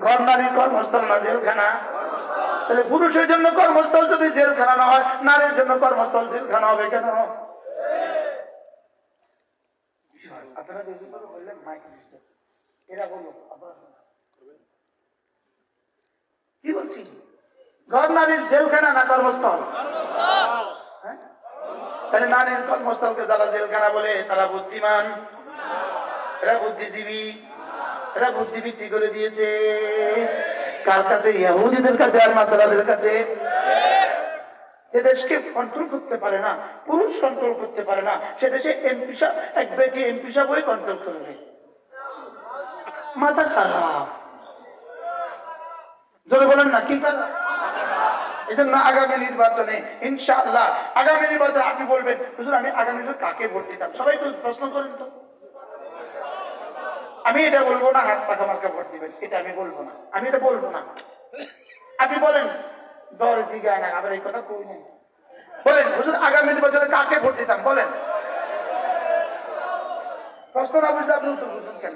ঘর কর্মস্থল না জেলখানা? তাহলে পুরুষের জন্য কর্মস্থল যদি জেলখানা না হয়, নারীর জন্য কর্মস্থল জেলখানা হবে কেন? কি বলছি? ঘর নারীর জেলখানা না কর্মস্থল? হ্যাঁ? তাহলে নারীর কর্মস্থলকে যারা জেলখানা বলে, তারা বুদ্ধিমান। এরা বুদ্ধিজীবী। এরা বুদ্ধিবৃত্তি করে দিয়েছে। কার কাছে? কাছে আর মাসালাদের কাছে? যে দেশকে কন্ট্রোল করতে পারে না, পুরুষ কন্ট্রোল করতে পারে না, সে দেশে এমপি এক বেটি এমপি হয়ে কন্ট্রোল করবে মাথা খারাপ। বলেন না, কি এই জন্য আগামী নির্বাচনে, ইনশাআল্লাহ, আগামী নির্বাচনে আপনি বলবেন আমি আগামী কাকে ভোট দিতাম? সবাই তো প্রশ্ন করেন তো। আমি এটা বলব না হাত পাখা মার্কা ভোট দিবেন এটা আমি বলব না আমি এটা বলব না। আপনি বলেন দরে জিগায় না আবার এই কথা কই নাই? বলেন হুজুর আগামী নির্বাচনে কাকে ভোট দিতাম? বলেন। প্রশ্ন না বুঝলে আপনি উত্তর বুঝুন কেন?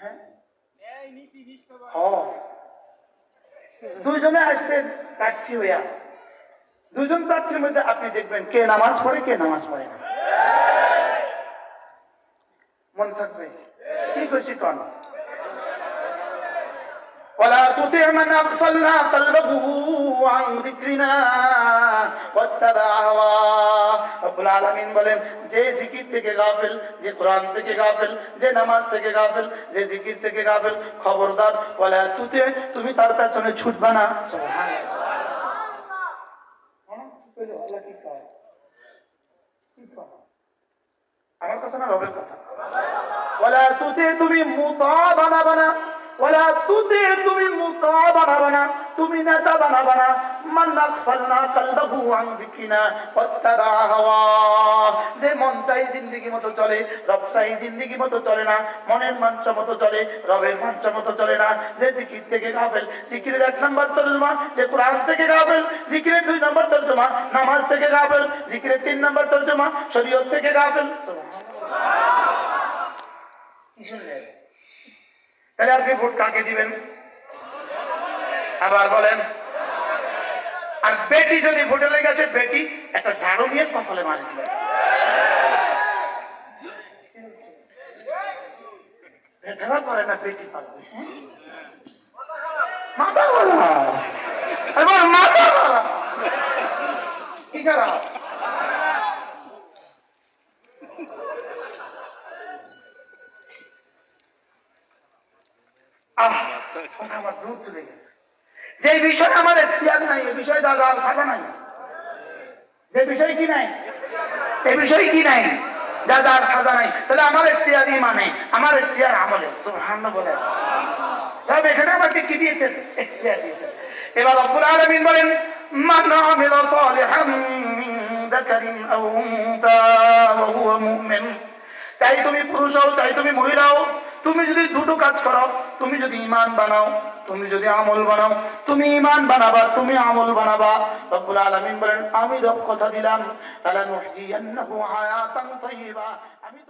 হ্যাঁ? দুইজনে আসছেন প্রার্থী হইয়া। দুজন প্রার্থীর মধ্যে আপনি দেখবেন কে নামাজ পড়ে কে নামাজ পড়ে না। মন থাকবে কি খুশি কন ولا تطع من اغفلنا قلبه عن ذكرنا واتبع هواه রব্বুল আলামিন বলেন যে জিকির থেকে গাফেল যে কোরআন থেকে গাফেল যে নামাজ থেকে গাফেল যে জিকির থেকে গাফেল খবরদার ওয়ালা তুতে তুমি তার পেছনে ছুটবা না সুবহানাল্লাহ হ্যাঁ, কি কইলো? আল্লাহ কি কয়? কি কয়? আমার কথা না রবের কথা ওয়ালা তুমি যে মন চাই মতো চলে, রব চাই মতো চলে না, মনের মতো চলে, রবের মতো চলে না। যে জিকির থেকে গাফেল, জিকিরের এক নম্বর তর্জমা, যে কোরআন থেকে গাফেল, জিকিরের দুই নম্বর তর্জমা, নামাজ থেকে গাফেল, জিকিরের তিন নম্বর তর্জমা, শরীয়ত থেকে গাফেল। শুনলেন তাহলে আপনি ভোট কাকে দিবেন? আবার বলেন। আর বেটি যদি ভোটে লেগে আছে, বেটি একটা ঝাড়ু নিয়ে কপালে মারি দিলেন বেটারা হ্যাঁ? মাথা মাথা বলা কি যে বিষয় আমার যে বিষয় কি নাই? এ বিষয় কি নাই? দাদা আর সাজা নাই। তাহলে আমার এখতিয়ার মানে আমার এখতিয়ার আমলে। বলে। এখানে আমাকে কি দিয়েছেন? এবার চাই তুমি পুরুষ হও চাই তুমি মহিলা হও। তুমি যদি দুটো কাজ করো তুমি যদি ইমান বানাও, তুমি যদি আমল বানাও, তুমি ইমান বানাবা, তুমি আমল বানাবা। রব্বুল আলামিন বলেন, আমি রব কথা দিলাম তাইয়্যিবা আমি